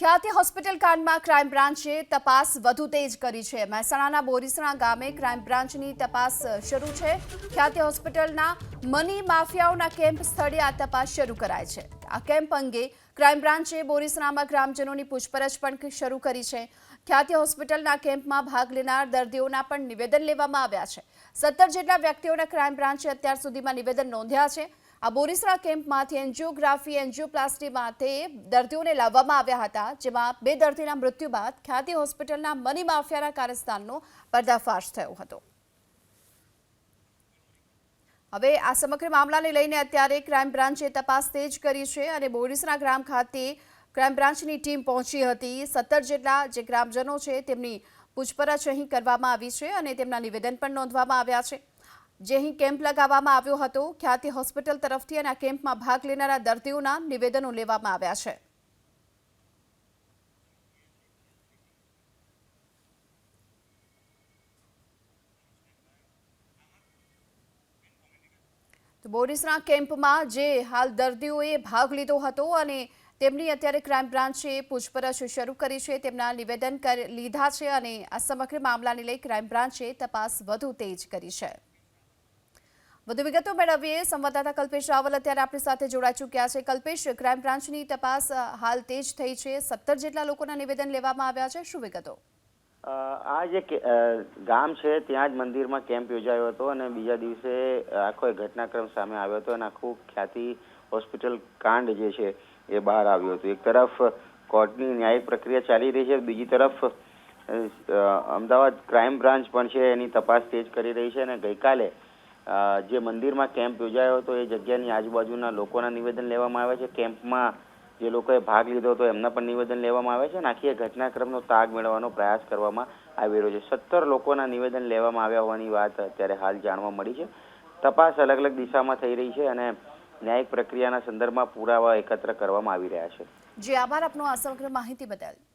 ખ્યાતિ hospital કાંડમાં crime બ્રાન્ચે તપાસ વધુ તેજ કરી છે. મહેસાણાના બોરીસણા ગામે ક્રાઇમ બ્રાન્ચની તપાસ શરૂ છે. ખ્યાતિ હોસ્પિટલના મની માફિયાઓના કેમ્પ સ્થળે આ તપાસ શરૂ કરાય છે. આ કેમ્પ અંગે ક્રાઇમ બ્રાન્ચે બોરીસણામાં ગ્રામજનોની પૂછપરછ પણ શરૂ કરી છે. ખ્યાતિ હોસ્પિટલના કેમ્પમાં ભાગ લેનાર દર્દીઓના પણ નિવેદન લેવામાં આવ્યા છે. સત્તર જેટલા વ્યક્તિઓના ક્રાઇમ બ્રાન્ચે અત્યાર સુધીમાં નિવેદન નોંધ્યા છે. આ બોરીસરા કેમ્પમાંથી એન્જિયોગ્રાફી, એન્જિયોપ્લાસ્ટી માટે દર્દીઓને લાવવામાં આવ્યા હતા, જેમાં બે દર્દીના મૃત્યુ બાદ ખ્યાતિ હોસ્પિટલના મની માફિયાના કારસ્તાનનો પર્દાફાશ થયો હતો. હવે આ સમગ્ર મામલાને લઈને અત્યારે ક્રાઇમ બ્રાન્ચે તપાસ તેજ કરી છે અને બોરીસરા ગ્રામ ખાતે ક્રાઇમ બ્રાન્ચની ટીમ પહોંચી હતી. સત્તર જેટલા જે ગ્રામજનો છે, તેમની પૂછપરછ અહીં કરવામાં આવી છે અને તેમના નિવેદન પણ નોંધવામાં આવ્યા છે. જે અહીં કેમ્પ લગાવવામાં આવ્યો હતો, ખ્યાતિ હોસ્પિટલ તરફથી અને આ કેમ્પમાં ભાગ લેનારા દર્દીઓના નિવેદનો લેવામાં આવ્યા છે. તો બોરિસના કેમ્પમાં જે હાલ દર્દીઓએ ભાગ લીધો હતો અને તેમની અત્યારે ક્રાઇમ બ્રાન્ચે પૂછપરછ શરૂ કરી છે, તેમના નિવેદન લીધા છે અને આ સમગ્ર મામલાને લઈ ક્રાઇમ બ્રાન્ચે તપાસ વધુ તેજ કરી છે. વધુ વિગતો મેળવીએ. સંવાદદાતા કલ્પેશ રાવલ અત્યારે આપણી સાથે જોડાઈ ચૂક્યા છે. કલ્પેશ, ક્રાઇમ બ્રાન્ચની તપાસ હાલ તેજ થઈ છે. સત્તર જેટલા લોકોના નિવેદન લેવામાં આવ્યા છે. શું વિગતો? આ જે ગામ છે ત્યાં જ મંદિરમાં કેમ્પ યોજાયો હતો અને બીજા દિવસે આખો એક ઘટનાક્રમ સામે આવ્યો હતો અને આખું ખ્યાતિ હોસ્પિટલ કાંડ જે છે એ બહાર આવ્યું હતું. એક તરફ કોર્ટની ન્યાયિક પ્રક્રિયા ચાલી રહી છે, બીજી તરફ અમદાવાદ ક્રાઇમ બ્રાન્ચ પણ છે, એની તપાસ તેજ કરી રહી છે અને ગઈકાલે જે મંદિરમાં કેમ્પ યોજાયો હતો, એ જગ્યાની આજુબાજુના લોકોના નિવેદન લેવામાં આવ્યા છે. કેમ્પમાં જે લોકોએ ભાગ લીધો હતો, એમના પણ નિવેદન લેવામાં આવે છે. અને આખી એ ઘટનાક્રમનો તાગ મેળવવાનો પ્રયાસ કરવામાં આવી રહ્યો છે. સત્તર લોકોના નિવેદન લેવામાં આવ્યા હોવાની વાત અત્યારે હાલ જાણવા મળી છે. તપાસ અલગ અલગ દિશામાં થઈ રહી છે અને ન્યાયિક પ્રક્રિયાના સંદર્ભમાં પુરાવા એકત્ર કરવામાં આવી રહ્યા છે. જે, આભાર આપનો આ સમગ્ર માહિતી બદલ.